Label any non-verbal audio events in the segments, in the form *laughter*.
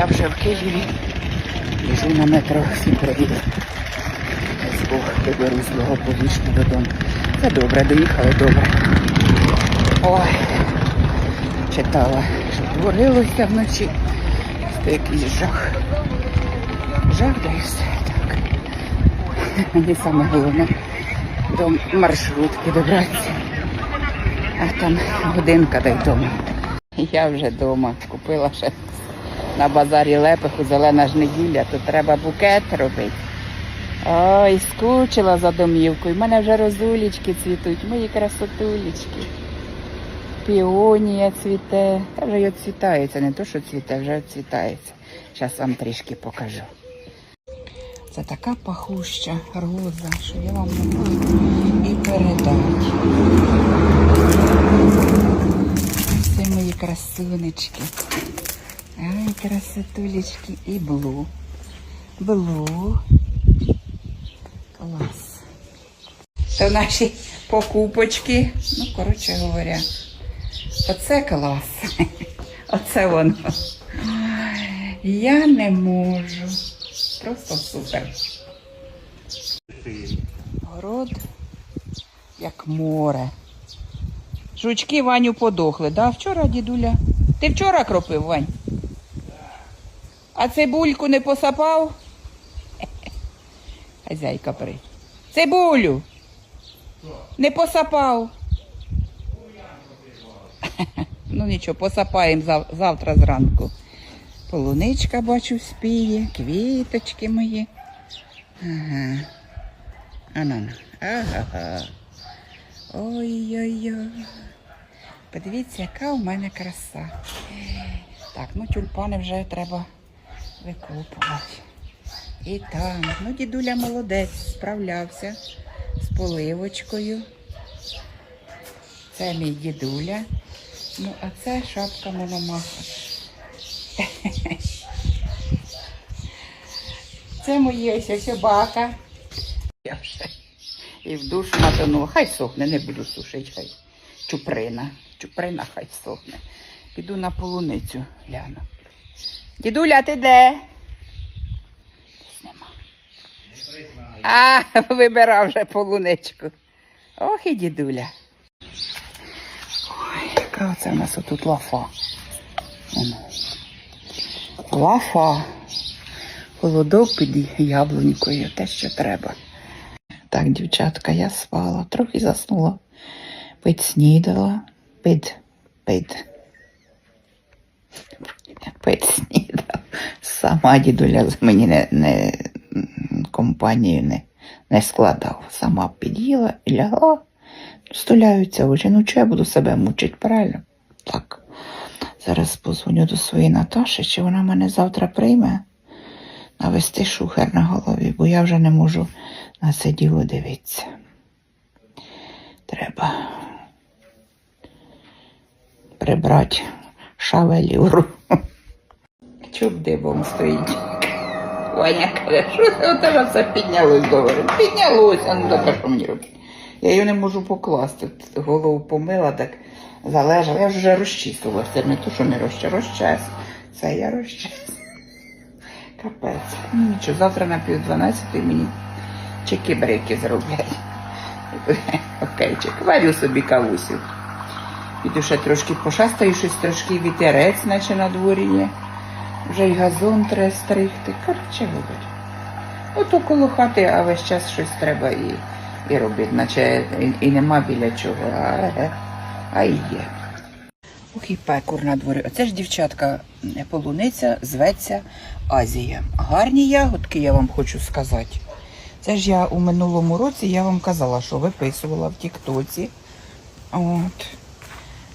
Я вже в Києві. Біжу на метро, всім привіт. Дай Бог, доберусь благополучно додому. Це добре, доїхали добре. Ой, читала, що творилося вночі. Це якийсь жах. Жах, да і все так. Мені саме головне до маршрутки добратися. А там годинка дай вдома. Я вже вдома купила ще на базарі лепеху, зелена ж неділя, то треба букет робити. Ой, скучила за домівкою. У мене вже розулічки цвітуть, мої красотулечки. Піонія цвіте. Та вже й оцвітається, не то, що цвіте, вже оцвітається. Зараз вам трішки покажу. Це така пахуща роза, що я вам не можу і передати. Ось мої красунечки. Ай, красотулечки і блу. Блу. Клас. Це наші покупочки. Ну, коротше говоря, оце клас. *laughs* Оце воно. Я не можу. Просто супер. Город як море. Жучки Ваню подохли, да? Вчора дідуля. Ти вчора кропив, Вань? А цибульку не посапав? Хазяйка при. Цибулю. Не посапав. Ну нічого, посапаємо зав- завтра зранку. Полуничка, бачу, спіє, квіточки мої. Ага. Анана. Ага. Ой-ой-ой. Подивіться, яка у мене краса. Так, ну тюльпани вже треба викопувати. І там, ну дідуля молодець, справлявся з поливочкою. Це мій дідуля. Ну, а це шапка мономаха. *laughs* Це мої ось собака. Я вже і в душ матанула. Хай сохне, не буду сушити, хай. Чуприна. Чуприна хай сохне. Піду на полуницю гляну. Дідуля, ти де? А, *laughs* вибирав вже полуничку. Ох і дідуля. Ой, яка оце в нас отут лафа. Лафа. Холодок під яблунькою, те, що треба. Так, дівчатка, я спала, трохи заснула. Пить снідала, під, під. Пить снідала. Сама дідуля мені не, не компанію не, не складав. Сама під'їла і лягла. Стуляються очі. Ну, чого я буду себе мучити, правильно? Так. Зараз позвоню до своєї Наташі, чи вона мене завтра прийме навести шухер на голові, бо я вже не можу на це діло дивитися. Треба прибрати шавелюру. Чуб дибом стоїть. Ваня каже, що це все піднялось, говорить. Піднялося, ну так що мені робити? Я її не можу покласти. Голову помила, так залежала. Я ж вже розчісувалася, не то, що не розчес, розчес. Це я розчес. Капець. Ну нічого, завтра на пів дванадцятої мені чеки-брики зроблять. Окейчик. Варю собі кавусю. Піду ще трошки пошастаю, щось трошки вітерець, наче на дворі є. Вже й газон треба стригти. Коротше говорю. Ото коло хати, а весь час щось треба і, і робити, наче і, і нема біля чого, а, е, а і є. Ох і пекур на дворі. Оце ж дівчатка полуниця зветься Азія. Гарні ягодки, я вам хочу сказати. Це ж я у минулому році я вам казала, що виписувала в Тіктоці. От.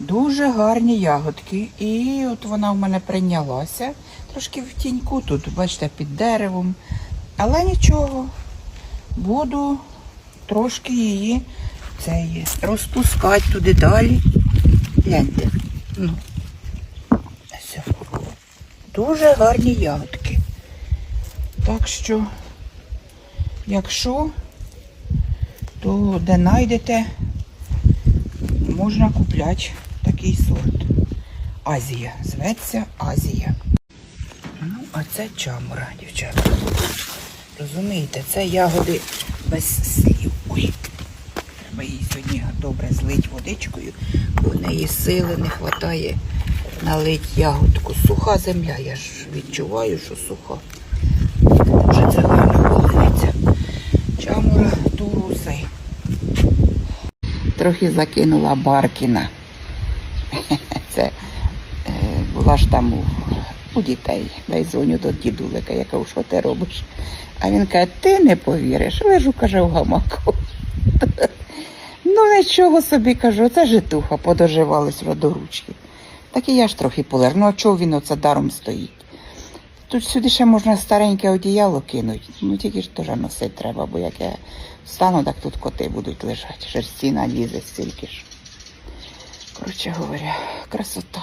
Дуже гарні ягодки. І от вона в мене прийнялася. Трошки в тіньку тут, бачите, під деревом. Але нічого. Буду трошки її цей, розпускати туди далі. Гляньте. Ну. Дуже гарні ягодки. Так що, якщо, то де знайдете, можна купляти такий сорт. Азія. Зветься Азія. Ну, А це чамура, дівчата. Розумієте, це ягоди без слів. Ой. Треба її сьогодні добре злить водичкою, бо в неї сили не вистачає налить ягодку. Суха земля, я ж відчуваю, що суха. Вже це гарно поливиться. Чамура туруси. Трохи закинула Баркіна. Це е, була ж там у, у дітей. Дай дзвоню до дідулика, я кажу, що ти робиш? А він каже, ти не повіриш, лежу, каже, в гамаку. *laughs* Ну, нічого собі кажу, це житуха, подоживались вже до ручки. Так і я ж трохи полер. Ну, а чого він оце даром стоїть? Тут сюди ще можна стареньке одіяло кинути. Ну тільки ж теж носити треба, бо як я встану, так тут коти будуть лежати. Шерстіна лізе стільки ж. Коротше говоря, красота.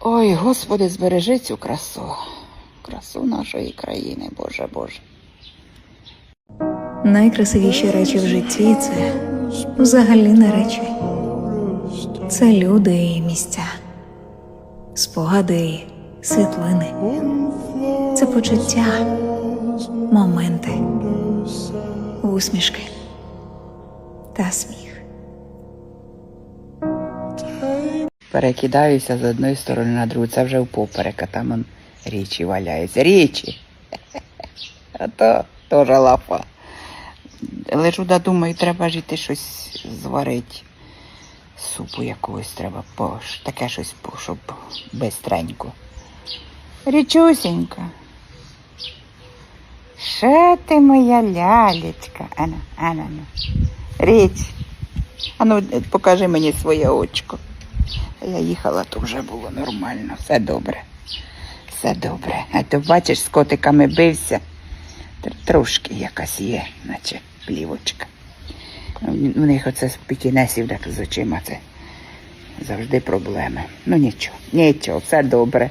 Ой, Господи, збережи цю красу. Красу нашої країни, Боже Боже. Найкрасивіші речі в житті це взагалі не речі. Це люди і місця, спогади і світлини. Це почуття, моменти, усмішки та сміх. Перекидаюся з одної сторони на другу. Це вже впоперек, а там он річі валяються. Річі. *laughs* А то теж лапа. Лежу да думаю, треба ж іти щось зварити. Супу якогось треба, таке щось, щоб бистренько. Річусенька. Що ти моя лялечка? Ана, ана, ана. Річ. Ану, покажи мені своє очко. Я їхала, то вже було нормально, все добре. Все добре. А то бачиш, з котиками бився. Трошки якась є, наче плівочка. У них оце з пікінесів так з очима це завжди проблеми. Ну нічого, нічого, все добре.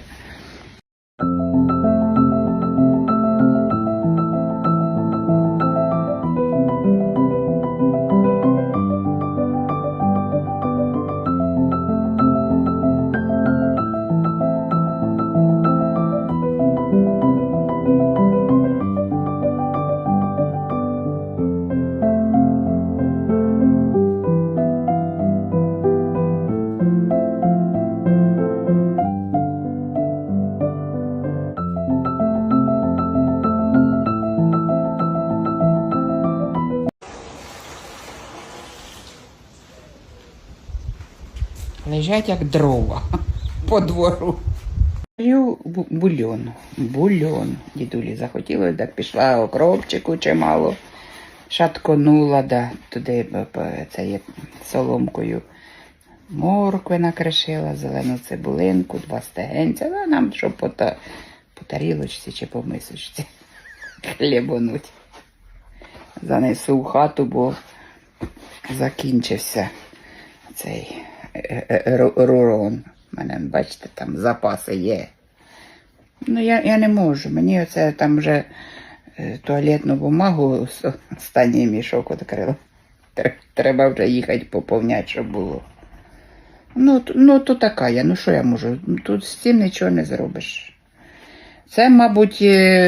Лежать як дрова по двору. П'ю бу- бульйон. Бульйон. Дідулі захотілося, так пішла окропчику чимало. Шатконула, да, туди це є соломкою. Моркви накришила, зелену цибулинку, два стегенця. Ну, нам що по, та, по тарілочці чи по мисочці *laughs* хлібонуть. Занесу в хату, бо закінчився цей рурон. У мене, бачите, там запаси є. Ну, я, я не можу. Мені оце там вже туалетну бумагу останній мішок відкрила. Треба вже їхати поповняти, щоб було. Ну, ну то така я, ну що я можу? Тут з цим нічого не зробиш. Це, мабуть,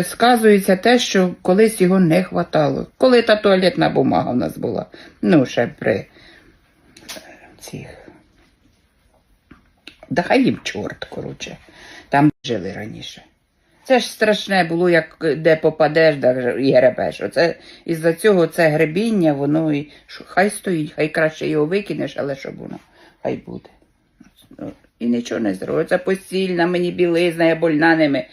сказується те, що колись його не хватало. Коли та туалетна бумага в нас була. Ну, ще при цих. Да хай їм чорт, коротше. Там жили раніше. Це ж страшне було, як де попадеш, да, і гребеш. Оце із-за цього це гребіння, воно і хай стоїть, хай краще його викинеш, але щоб воно хай буде. Ну, І нічого не зробить. Це постільна мені білизна, я больна ними.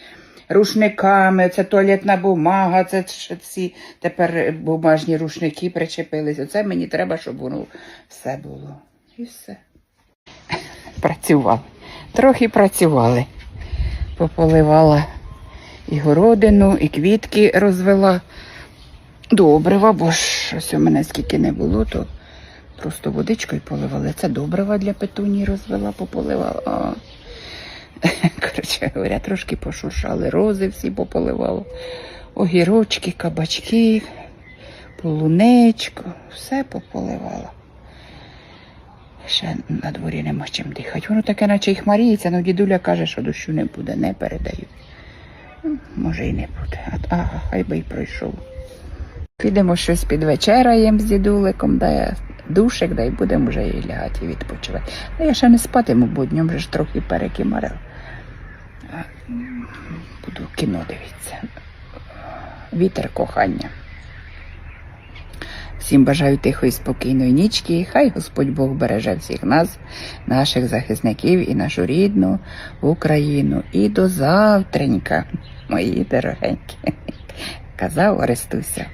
Рушниками, це туалетна бумага, це ці тепер бумажні рушники причепились. Оце мені треба, щоб воно все було. І все. Працювали. Трохи працювали. Пополивала і городину, і квітки розвела. Добрива, бо ж ось у мене скільки не було, то просто водичкою поливали. Це добрива для петунії розвела, пополивала. *laughs* Коротше говоря, трошки пошушали, рози всі пополивала. Огірочки, кабачки, полуничку, все пополивала. Ще на дворі нема чим дихати. Воно таке, наче й хмаріється, але дідуля каже, що дощу не буде, не передають. Ну, Може і не буде. А, а хай би й пройшов. Підемо щось підвечераєм з дідуликом, дай душик, дай будемо вже і лягати і відпочивати. А я ще не спатиму, бо днем вже ж трохи перекимарив. Буду кіно дивитися. Вітер кохання. Всім бажаю тихої спокійної нічки. Хай Господь Бог береже всіх нас, наших захисників і нашу рідну Україну. І до завтренька, мої дорогенькі. Казав Орестуся.